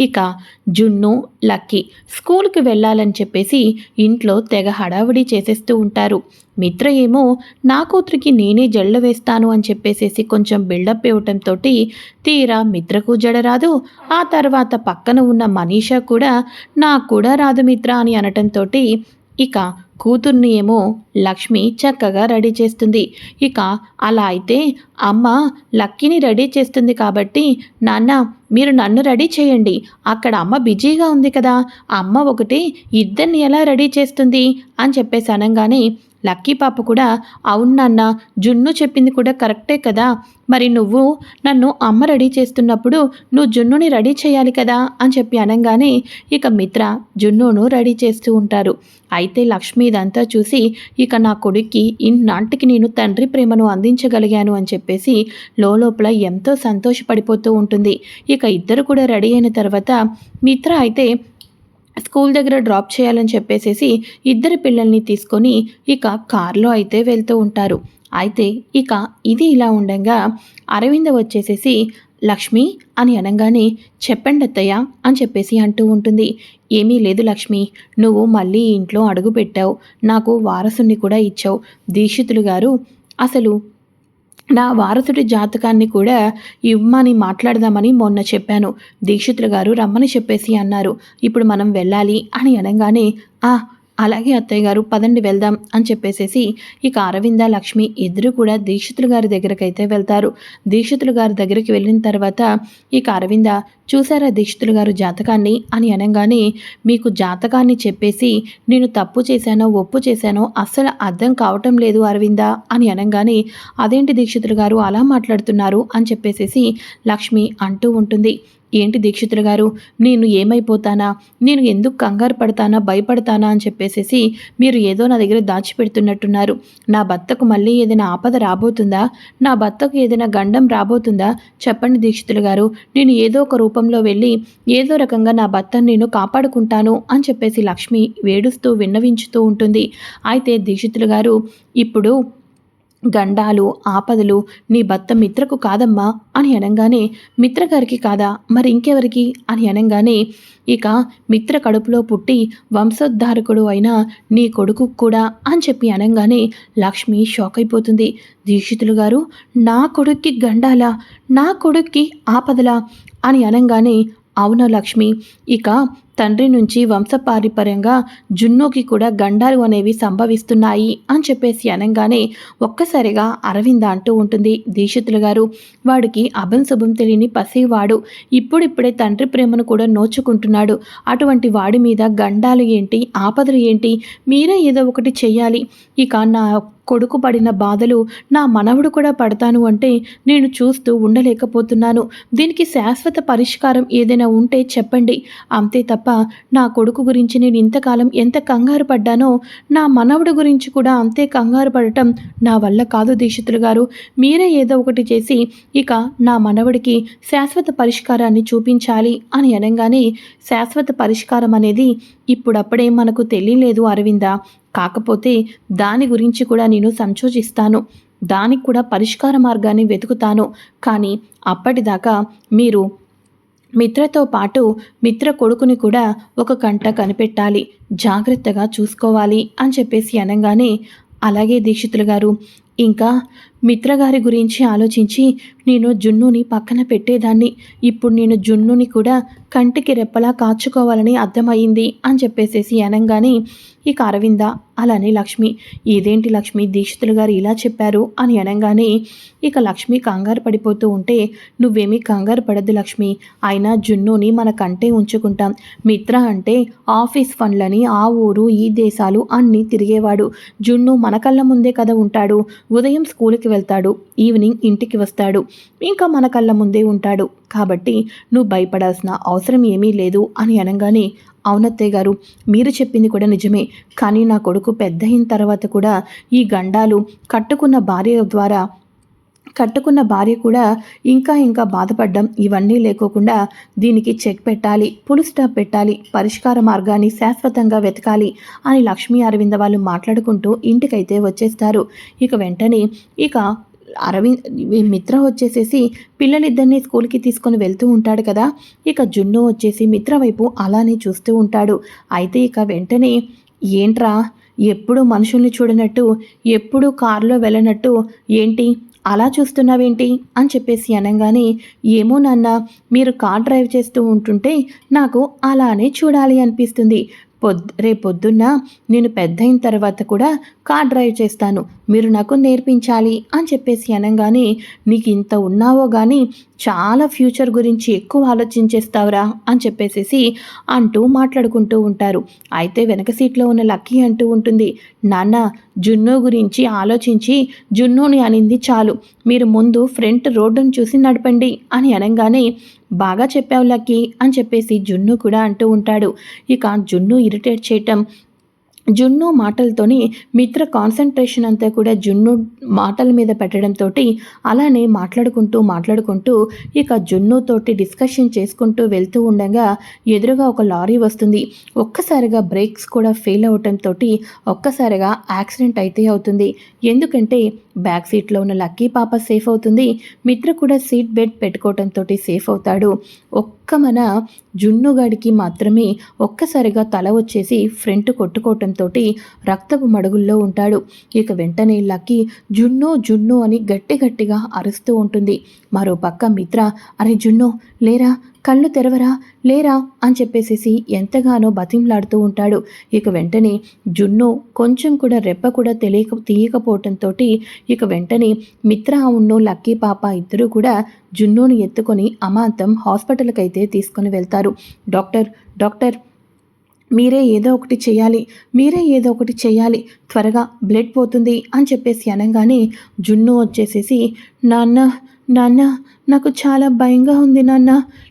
ఇక జున్ను లక్కీ స్కూల్కి వెళ్ళాలని చెప్పేసి ఇంట్లో తెగ హడావిడి చేసేస్తూ ఉంటారు. మిత్ర ఏమో నా కూతురికి నేనే జళ్ళ వేస్తాను అని చెప్పేసేసి కొంచెం బిల్డప్ ఇవ్వటంతో తీరా మిత్రకు జడ రాదు ఆ తర్వాత పక్కన ఉన్న మనీషా కూడా నాకు కూడా రాదు మిత్ర అని అనటంతో ఇక కూతుర్ని ఏమో లక్ష్మి చక్కగా రెడీ చేస్తుంది. ఇక అలా అయితే అమ్మ లక్కీని రెడీ చేస్తుంది కాబట్టి నాన్న మీరు నన్ను రెడీ చేయండి. అక్కడ అమ్మ బిజీగా ఉంది కదా. అమ్మ ఒకటి ఇద్దరిని ఎలా రెడీ చేస్తుంది? అని చెప్పేసి అనగానే లక్కీ పాప కూడా అవునన్న జున్ను చెప్పింది కూడా కరెక్టే కదా. మరి నువ్వు నన్ను అమ్మ రెడీ చేస్తున్నప్పుడు నువ్వు జున్నుని రెడీ చేయాలి కదా అని చెప్పి అనగానే ఇక మిత్ర జున్నును రెడీ చేస్తూ ఉంటారు. అయితే లక్ష్మి ఇదంతా చూసి ఇక నా కొడుక్కి ఇన్నాటికి నేను తండ్రి ప్రేమను అందించగలిగాను అని చెప్పేసి లోపల ఎంతో సంతోషపడిపోతూ ఉంటుంది. ఇక ఇద్దరు కూడా రెడీ అయిన తర్వాత మిత్ర అయితే స్కూల్ దగ్గర డ్రాప్ చేయాలని చెప్పేసేసి ఇద్దరు పిల్లల్ని తీసుకొని ఇక కార్లో అయితే వెళ్తూ ఉంటారు. అయితే ఇక ఇది ఇలా ఉండగా అరవింద వచ్చేసేసి లక్ష్మి అని అనగానే చెప్పండి అత్తయ్య అని చెప్పేసి అంటూ ఉంటుంది. ఏమీ లేదు లక్ష్మి నువ్వు మళ్ళీ ఇంట్లో అడుగు పెట్టావు. నాకు వారసుని కూడా ఇచ్చావు. దీక్షితులు గారు అసలు నా వారసుడి జాతకాన్ని కూడా ఇవ్వమని మాట్లాడదామని మొన్న చెప్పాను. దీక్షితులు గారు రమ్మని చెప్పేసి అన్నారు. ఇప్పుడు మనం వెళ్ళాలి అని అనగానే ఆ అలాగే అత్తయ్య గారు పదండి వెళ్దాం అని చెప్పేసేసి ఇక అరవింద లక్ష్మి ఇద్దరు కూడా దీక్షితులు గారి దగ్గరకైతే వెళ్తారు. దీక్షితులు గారి దగ్గరికి వెళ్ళిన తర్వాత ఇక అరవింద చూసారా దీక్షితులు గారు జాతకాన్ని? అని అనగానే మీకు జాతకాన్ని చెప్పేసి నేను తప్పు చేశానో ఒప్పు చేశానో అస్సలు అర్థం కావటం లేదు అరవింద అని అనగానే అదేంటి దీక్షితులు గారు అలా మాట్లాడుతున్నారు అని చెప్పేసేసి లక్ష్మి అంటూ ఉంటుంది. ఏంటి దీక్షితులు గారు? నేను ఏమైపోతానా? నేను ఎందుకు కంగారు పడతానా? భయపడతానా? అని చెప్పేసేసి మీరు ఏదో నా దగ్గర దాచిపెడుతున్నట్టున్నారు. నా భర్తకు మళ్ళీ ఏదైనా ఆపద రాబోతుందా? నా భర్తకు ఏదైనా గండం రాబోతుందా? చెప్పండి దీక్షితులు గారు. నేను ఏదో ఒక రూపంలో వెళ్ళి ఏదో రకంగా నా భర్తను నేను కాపాడుకుంటాను అని చెప్పేసి లక్ష్మి వేడుస్తూ విన్నవించుతూ ఉంటుంది. అయితే దీక్షితులు గారు ఇప్పుడు గండాలు ఆపదలు నీ భర్త మిత్రకు కాదమ్మా అని అనగానే మిత్రగారికి కాదా మరి ఇంకెవరికి అని అనగానే ఇక మిత్ర కడుపులో పుట్టి వంశోద్ధారకుడు అయిన నీ కొడుకు కూడా అని చెప్పి అనగానే లక్ష్మి షాక్ అయిపోతుంది దీక్షితులు గారు నా కొడుక్కి గండాలా నా కొడుక్కి ఆపదలా అని అనగానే అవును లక్ష్మి. ఇక తండ్రి నుంచి వంశపారిపర్యంగా జున్నుకి కూడా గండాలు అనేవి సంభవిస్తున్నాయి అని చెప్పేసి అనగానే ఒక్కసారిగా అరవింద అంటూ ఉంటుంది దీక్షితులు గారు. వాడికి అభం శుభం తెలియని పసివాడు. ఇప్పుడిప్పుడే తండ్రి ప్రేమను కూడా నోచుకుంటున్నాడు. అటువంటి వాడి మీద గండాలు ఏంటి? ఆపదలు ఏంటి? మీరే ఏదో ఒకటి చెయ్యాలి. ఇక నా కొడుకు పడిన బాధలు నా మనవడు కూడా పడతాను అంటే నేను చూస్తూ ఉండలేకపోతున్నాను. దీనికి శాశ్వత పరిష్కారం ఏదైనా ఉంటే చెప్పండి. అంతే తప్ప నా కొడుకు గురించి నేను ఇంతకాలం ఎంత కంగారు పడ్డానో నా మనవడు గురించి కూడా అంతే కంగారు పడటం నా వల్ల కాదు దీక్షితులు గారు. మీరే ఏదో ఒకటి చేసి ఇక నా మనవడికి శాశ్వత పరిష్కారాన్ని చూపించాలి అని అనగానే శాశ్వత పరిష్కారం అనేది ఇప్పుడప్పుడే మనకు తెలియలేదు అరవింద. కాకపోతే దాని గురించి కూడా నేను సంచోచిస్తాను దానికి కూడా పరిష్కార మార్గాన్ని వెతుకుతాను. కానీ అప్పటిదాకా మీరు మిత్రతో పాటు మిత్ర కొడుకుని కూడా ఒక కంట కనిపెట్టాలి. జాగ్రత్తగా చూసుకోవాలి అని చెప్పేసి అనగానే అలాగే దీక్షితులు గారు ఇంకా మిత్రగారి గురించి ఆలోచించి నేను జున్నుని పక్కన పెట్టేదాన్ని. ఇప్పుడు నేను జున్నుని కూడా కంటికి రెప్పలా కాచుకోవాలని అర్థమయ్యింది అని చెప్పేసేసి అనగానే ఇక అరవింద అలానే లక్ష్మి. ఇదేంటి లక్ష్మి? దీక్షితులు గారు ఇలా చెప్పారు అని అనగానే ఇక లక్ష్మి కంగారు పడిపోతూ ఉంటే నువ్వేమీ కంగారు పడద్దు లక్ష్మి. అయినా జున్నుని మన కంటే ఉంచుకుంటాం. మిత్ర అంటే ఆఫీస్ ఫండ్లని ఆ ఊరు ఈ దేశాలు అన్నీ తిరిగేవాడు. జున్ను మన కళ్ళ ముందే కదా ఉంటాడు. ఉదయం స్కూల్కి వెళ్తాడు. ఈవినింగ్ ఇంటికి వస్తాడు. ఇంకా మన కళ్ళ ముందే ఉంటాడు. కాబట్టి నువ్వు భయపడాల్సిన అవసరం ఏమీ లేదు అని అనగానే అవునత్తయ్య గారు మీరు చెప్పింది కూడా నిజమే. కానీ నా కొడుకు పెద్ద అయిన తర్వాత కూడా ఈ గండాలు కట్టుకున్న భార్య ద్వారా కట్టుకున్న భార్య కూడా ఇంకా ఇంకా బాధపడ్డం ఇవన్నీ లేకోకుండా దీనికి చెక్ పెట్టాలి పులు స్టాప్ పెట్టాలి పరిష్కార మార్గాన్ని శాశ్వతంగా వెతకాలి అని లక్ష్మీ అరవింద వాళ్ళు మాట్లాడుకుంటూ ఇంటికైతే వచ్చేస్తారు. ఇక వెంటనే ఇక అరవింద్ మిత్ర వచ్చేసేసి పిల్లలిద్దరినీ స్కూల్కి తీసుకొని వెళ్తూ ఉంటాడు కదా. ఇక జున్ను వచ్చేసి మిత్ర వైపు అలానే చూస్తూ ఉంటాడు. అయితే ఇక వెంటనే ఏంట్రా ఎప్పుడు మనుషుల్ని చూడనట్టు ఎప్పుడు కారులో వెళ్ళనట్టు ఏంటి అలా చూస్తున్నావేంటి? అని చెప్పేసి అనగానే ఏమో నాన్న మీరు కార్ డ్రైవ్ చేస్తూ ఉంటుంటే నాకు అలానే చూడాలి అనిపిస్తుంది. పొద్ రేపొద్దున్న నేను పెద్ద అయిన తర్వాత కూడా కార్ డ్రైవ్ చేస్తాను. మీరు నాకు నేర్పించాలి అని చెప్పేసి అనగానే నీకు ఇంత ఉన్నావో కానీ చాలా ఫ్యూచర్ గురించి ఎక్కువ ఆలోచించేస్తావురా అని చెప్పేసేసి అంటూ మాట్లాడుకుంటూ ఉంటారు. అయితే వెనక సీట్లో ఉన్న లక్కీ అంటూ ఉంటుంది నాన్న జున్ను గురించి ఆలోచించి జున్నుని అనింది చాలు. మీరు ముందు ఫ్రంట్ రోడ్డును చూసి నడపండి అని అనగానే బాగా చెప్పావు లక్కీ అని చెప్పేసి జున్ను కూడా అంటూ ఉంటాడు. ఇక జున్ను ఇరిటేట్ చేయటం జున్ను మాటలతోని మిత్ర కాన్సన్ట్రేషన్ అంతా కూడా జున్ను మాటల మీద పెట్టడంతో అలానే మాట్లాడుకుంటూ మాట్లాడుకుంటూ ఇక జున్నుతోటి డిస్కషన్ చేసుకుంటూ వెళ్తూ ఉండగా ఎదురుగా ఒక లారీ వస్తుంది. ఒక్కసారిగా బ్రేక్స్ కూడా ఫెయిల్ అవటంతో ఒక్కసారిగా యాక్సిడెంట్ అయితే అవుతుంది. ఎందుకంటే బ్యాక్ సీట్లో ఉన్న లక్కీ పాప సేఫ్ అవుతుంది. మిత్ర కూడా సీట్ బెల్ట్ పెట్టుకోవడంతో సేఫ్ అవుతాడు. ఒక్క మన జున్నుగాడికి మాత్రమే ఒక్కసారిగా తల వచ్చేసి ఫ్రంట్ కొట్టుకోవటం సహాయంతో రక్తపు మడుగుల్లో ఉంటాడు. ఇక వెంటనే లక్కీ జున్ను జున్ను అని గట్టి గట్టిగా అరుస్తూ ఉంటుంది. మరో పక్క మిత్ర అరే జున్ను లేరా? కళ్ళు తెరవరా? లేరా? అని చెప్పేసేసి ఎంతగానో బతింలాడుతూ ఉంటాడు. ఇక వెంటనే జున్ను కొంచెం కూడా రెప్ప కూడా తెలియక తీయకపోవటంతో ఇక వెంటనే మిత్ర ఉన్నో లక్కీ పాప ఇద్దరూ కూడా జున్నుని ఎత్తుకొని అమాంతం హాస్పిటల్కి అయితే తీసుకొని వెళ్తారు. డాక్టర్ డాక్టర్ మీరే ఏదో ఒకటి చేయాలి మీరే ఏదో ఒకటి చేయాలి త్వరగా బ్లడ్ పోతుంది అని చెప్పేసి అనగానే జున్ను వచ్చేసేసి నాన్న నాన్న నాకు చాలా భయంగా ఉంది నాన్న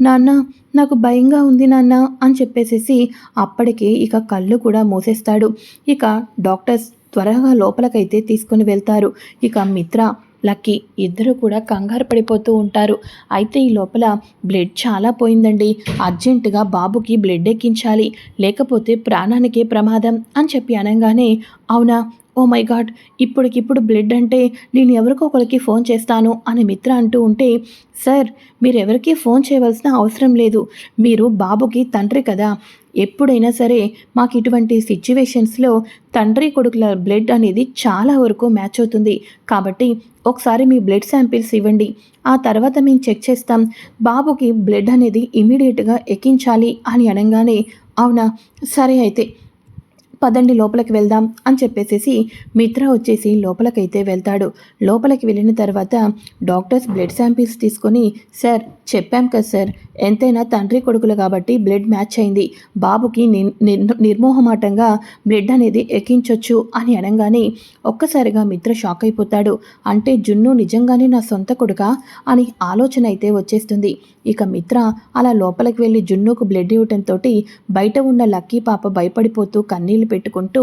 నాన్న నాకు భయంగా ఉంది నాన్న అని చెప్పేసేసి అప్పటికే ఇక కళ్ళు కూడా మూసేస్తాడు. ఇక డాక్టర్స్ త్వరగా లోపలకైతే తీసుకుని వెళ్తారు. ఇక మిత్ర లక్కీ ఇద్దరు కూడా కంగారు పడిపోతూ ఉంటారు. అయితే ఈ లోపల బ్లడ్ చాలా పోయిందండి. అర్జెంటుగా బాబుకి బ్లడ్ ఎక్కించాలి. లేకపోతే ప్రాణానికే ప్రమాదం అని చెప్పి అనగానే అవునా? ఓ మై గాడ్ ఇప్పటికిప్పుడు బ్లడ్ అంటే నేను ఎవరికో ఒకరికి ఫోన్ చేస్తాను అని మిత్ర అంటూ ఉంటే సార్ మీరు ఎవరికి ఫోన్ చేయవలసిన అవసరం లేదు. మీరు బాబుకి తండ్రి కదా. ఎప్పుడైనా సరే మాకు ఇటువంటి సిచ్యువేషన్స్లో తండ్రి కొడుకుల బ్లడ్ అనేది చాలా వరకు మ్యాచ్ అవుతుంది. కాబట్టి ఒకసారి మీ బ్లడ్ శాంపిల్స్ ఇవ్వండి. ఆ తర్వాత మేము చెక్ చేస్తాం. బాబుకి బ్లడ్ అనేది ఇమీడియట్గా ఎక్కించాలి అని అనగానే అవునా? సరే అయితే. పదండి లోపలికి వెళ్దాం అని చెప్పేసేసి మిత్ర వచ్చేసి లోపలికైతే వెళ్తాడు. లోపలికి వెళ్ళిన తర్వాత డాక్టర్స్ బ్లడ్ శాంపిల్స్ తీసుకొని సార్ చెప్పాం కదా సార్ ఎంతైనా తండ్రి కొడుకులు కాబట్టి బ్లడ్ మ్యాచ్ అయింది. బాబుకి నిర్మోహమాటంగా బ్లడ్ అనేది ఎక్కించవచ్చు అని అనగానే ఒక్కసారిగా మిత్ర షాక్ అయిపోతాడు. అంటే జున్ను నిజంగానే నా సొంత కొడుక? అని ఆలోచన అయితే వచ్చేస్తుంది. ఇక మిత్ర అలా లోపలికి వెళ్ళి జున్నుకు బ్లడ్ ఇవ్వటంతో బయట ఉన్న లక్కీ పాప భయపడిపోతూ కన్నీళ్ళు పెట్టుకుంటూ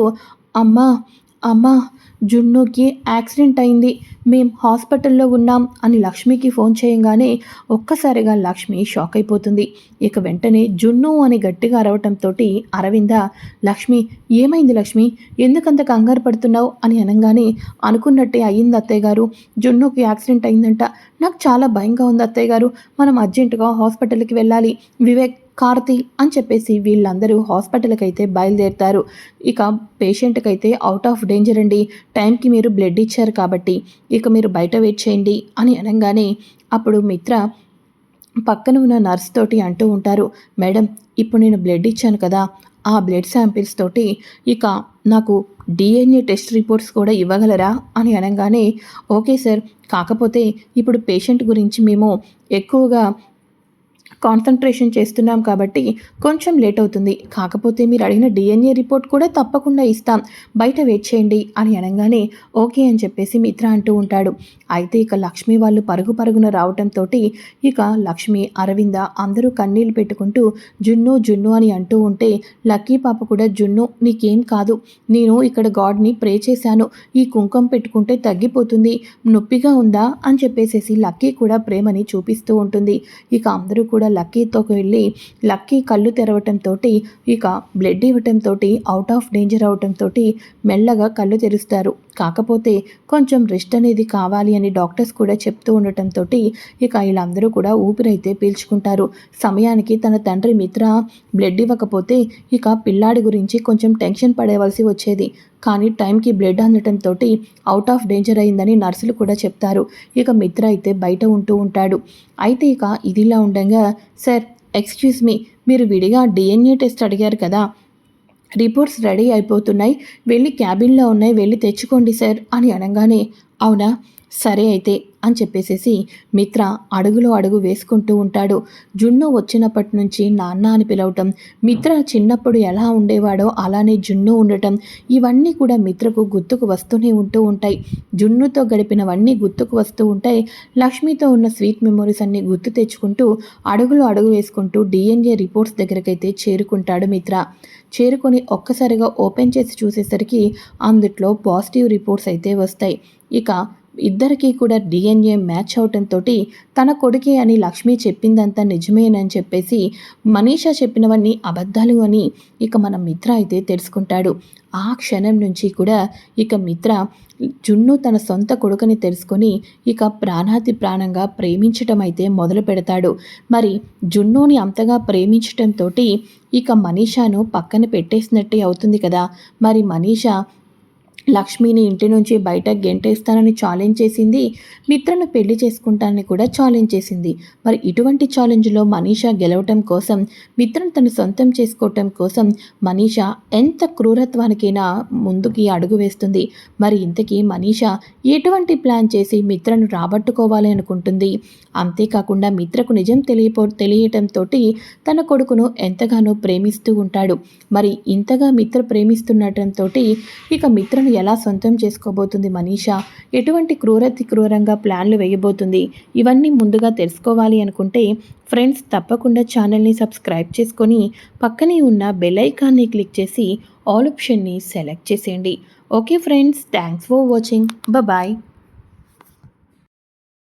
అమ్మా అమ్మా జున్నుకి యాక్సిడెంట్ అయింది. మేం హాస్పిటల్లో ఉన్నాం అని లక్ష్మికి ఫోన్ చేయంగానే ఒక్కసారిగా లక్ష్మి షాక్ అయిపోతుంది. ఇక వెంటనే జున్ను అని గట్టిగా అరవటంతో అరవింద లక్ష్మి ఏమైంది లక్ష్మి? ఎందుకంత కంగారు పడుతున్నావు అని అనగానే అనుకున్నట్టే అయ్యింది అత్తయ్య గారు. జున్నుకి యాక్సిడెంట్ అయిందంట. నాకు చాలా భయంగా ఉంది అత్తయ్య గారు. మనం అర్జెంటుగా హాస్పిటల్కి వెళ్ళాలి. వివేక్ కార్తీ అని చెప్పేసి వీళ్ళందరూ హాస్పిటల్కి అయితే బయలుదేరుతారు. ఇక పేషెంట్కి అయితే అవుట్ ఆఫ్ డేంజర్ అండి టైంకి మీరు బ్లడ్ ఇచ్చారు కాబట్టి ఇక మీరు బయట వెయిట్ చేయండి అని అనగానే అప్పుడు మిత్ర పక్కన ఉన్న నర్స్ తోటి అంటూ ఉంటారు మేడం ఇప్పుడు నేను బ్లడ్ ఇచ్చాను కదా ఆ బ్లడ్ శాంపిల్స్ తోటి ఇక నాకు డిఎన్ఏ టెస్ట్ రిపోర్ట్స్ కూడా ఇవ్వగలరా? అని అనగానే ఓకే సార్ కాకపోతే ఇప్పుడు పేషెంట్ గురించి మేము ఎక్కువగా కాన్సన్ట్రేషన్ చేస్తున్నాం కాబట్టి కొంచెం లేట్ అవుతుంది. కాకపోతే మీరు అడిగిన డిఎన్ఏ రిపోర్ట్ కూడా తప్పకుండా ఇస్తాం. బయట వెయిట్ చేయండి అని అనగానే ఓకే అని చెప్పేసి మిత్ర అంటూ ఉంటాడు. అయితే ఇక లక్ష్మి వాళ్ళు పరుగు పరుగున రావటంతో ఇక లక్ష్మి అరవింద అందరూ కన్నీళ్ళు పెట్టుకుంటూ జున్ను జున్ను అని అంటూ ఉంటే లక్కీ పాప కూడా జున్ను నీకేం కాదు. నేను ఇక్కడ గాడ్ని ప్రే చేశాను. ఈ కుంకుమ పెట్టుకుంటే తగ్గిపోతుంది. నొప్పిగా ఉందా? అని చెప్పేసేసి లక్కీ కూడా ప్రేమని చూపిస్తూ ఉంటుంది. ఇక అందరూ కూడా లక్కీతో వెళ్ళి లక్కీ కళ్ళు తెరవటంతో ఇక బ్లడ్ ఇవ్వటంతో అవుట్ ఆఫ్ డేంజర్ అవటంతో మెల్లగా కళ్ళు తెరుస్తారు. కాకపోతే కొంచెం రెస్ట్ అనేది కావాలి అని డాక్టర్స్ కూడా చెప్తూ ఉండటంతో ఇక వీళ్ళందరూ కూడా ఊపిరైతే పీల్చుకుంటారు. సమయానికి తన తండ్రి మిత్ర బ్లడ్ ఇవ్వకపోతే ఇక పిల్లాడి గురించి కొంచెం టెన్షన్ పడేవలసి వచ్చేది. కానీ టైంకి బ్లడ్ అందటంతో అవుట్ ఆఫ్ డేంజర్ అయిందని నర్సులు కూడా చెప్తారు. ఇక మిత్ర అయితే బయట ఉంటూ ఉంటాడు. అయితే ఇక ఇదిలా ఉండగా సార్ ఎక్స్క్యూజ్ మీ మీరు విడిగా డిఎన్ఏ టెస్ట్ అడిగారు కదా. రిపోర్ట్స్ రెడీ అయిపోతున్నాయి. వెళ్ళి క్యాబిన్లో ఉన్నాయి వెళ్ళి తెచ్చుకోండి సార్ అని అనగానే అవునా? సరే అయితే అని చెప్పేసేసి మిత్ర అడుగులో అడుగు వేసుకుంటూ ఉంటాడు. జున్ను వచ్చినప్పటి నుంచి నాన్న అని పిలవటం మిత్ర చిన్నప్పుడు ఎలా ఉండేవాడో అలానే జున్ను ఉండటం ఇవన్నీ కూడా మిత్రకు గుర్తుకు వస్తూనే ఉంటూ ఉంటాయి. జున్నుతో గడిపినవన్నీ గుర్తుకు వస్తూ ఉంటాయి. లక్ష్మితో ఉన్న స్వీట్ మెమొరీస్ అన్ని గుర్తు తెచ్చుకుంటూ అడుగులో అడుగు వేసుకుంటూ డిఎన్ఏ రిపోర్ట్స్ దగ్గరకైతే చేరుకుంటాడు మిత్ర. చేరుకొని ఒక్కసారిగా ఓపెన్ చేసి చూసేసరికి అందుట్లో పాజిటివ్ రిపోర్ట్స్ అయితే వస్తాయి. ఇక ఇద్దరికీ కూడా డిఎన్ఏ మ్యాచ్ అవటంతో తన కొడుకే అని లక్ష్మి చెప్పిందంతా నిజమేనని చెప్పేసి మనీషా చెప్పినవన్నీ అబద్ధాలు అని ఇక మన మిత్ర అయితే తెలుసుకుంటాడు. ఆ క్షణం నుంచి కూడా ఇక మిత్ర జున్ను తన సొంత కొడుకుని తెలుసుకొని ఇక ప్రాణాతి ప్రాణంగా ప్రేమించటం అయితే మొదలు పెడతాడు. మరి జున్నుని అంతగా ప్రేమించటంతో ఇక మనీషాను పక్కన పెట్టేసినట్టే అవుతుంది కదా. మరి మనీషా లక్ష్మిని ఇంటి నుంచి బయట గెంటేస్తానని ఛాలెంజ్ చేసింది మిత్రను పెళ్ళి చేసుకుంటానని కూడా ఛాలెంజ్ చేసింది. మరి ఇటువంటి ఛాలెంజ్లో మనీషా గెలవటం కోసం మిత్రను తను సొంతం చేసుకోవటం కోసం మనీషా ఎంత క్రూరత్వానికైనా ముందుకి అడుగు వేస్తుంది. మరి ఇంతకీ మనీషా ఎటువంటి ప్లాన్ చేసి మిత్రను రాబట్టుకోవాలి అనుకుంటుంది? అంతేకాకుండా మిత్రకు నిజం తెలియపో తెలియటంతో తన కొడుకును ఎంతగానో ప్రేమిస్తూ ఉంటాడు. మరి ఇంతగా మిత్ర ప్రేమిస్తుండటంతో ఇక మిత్రను ఎలా సొంతం చేసుకోబోతుంది మనీషా? ఎటువంటి క్రూరతి క్రూరంగా ప్లాన్లు వేయబోతుంది? ఇవన్నీ ముందుగా తెలుసుకోవాలి అనుకుంటే ఫ్రెండ్స్ తప్పకుండా ఛానల్ని సబ్స్క్రైబ్ చేసుకొని పక్కనే ఉన్న బెల్ ఐకాన్ని క్లిక్ చేసి ఆల్ ఆప్షన్ని సెలెక్ట్ చేసేయండి. Okay friends thanks for watching. Bye.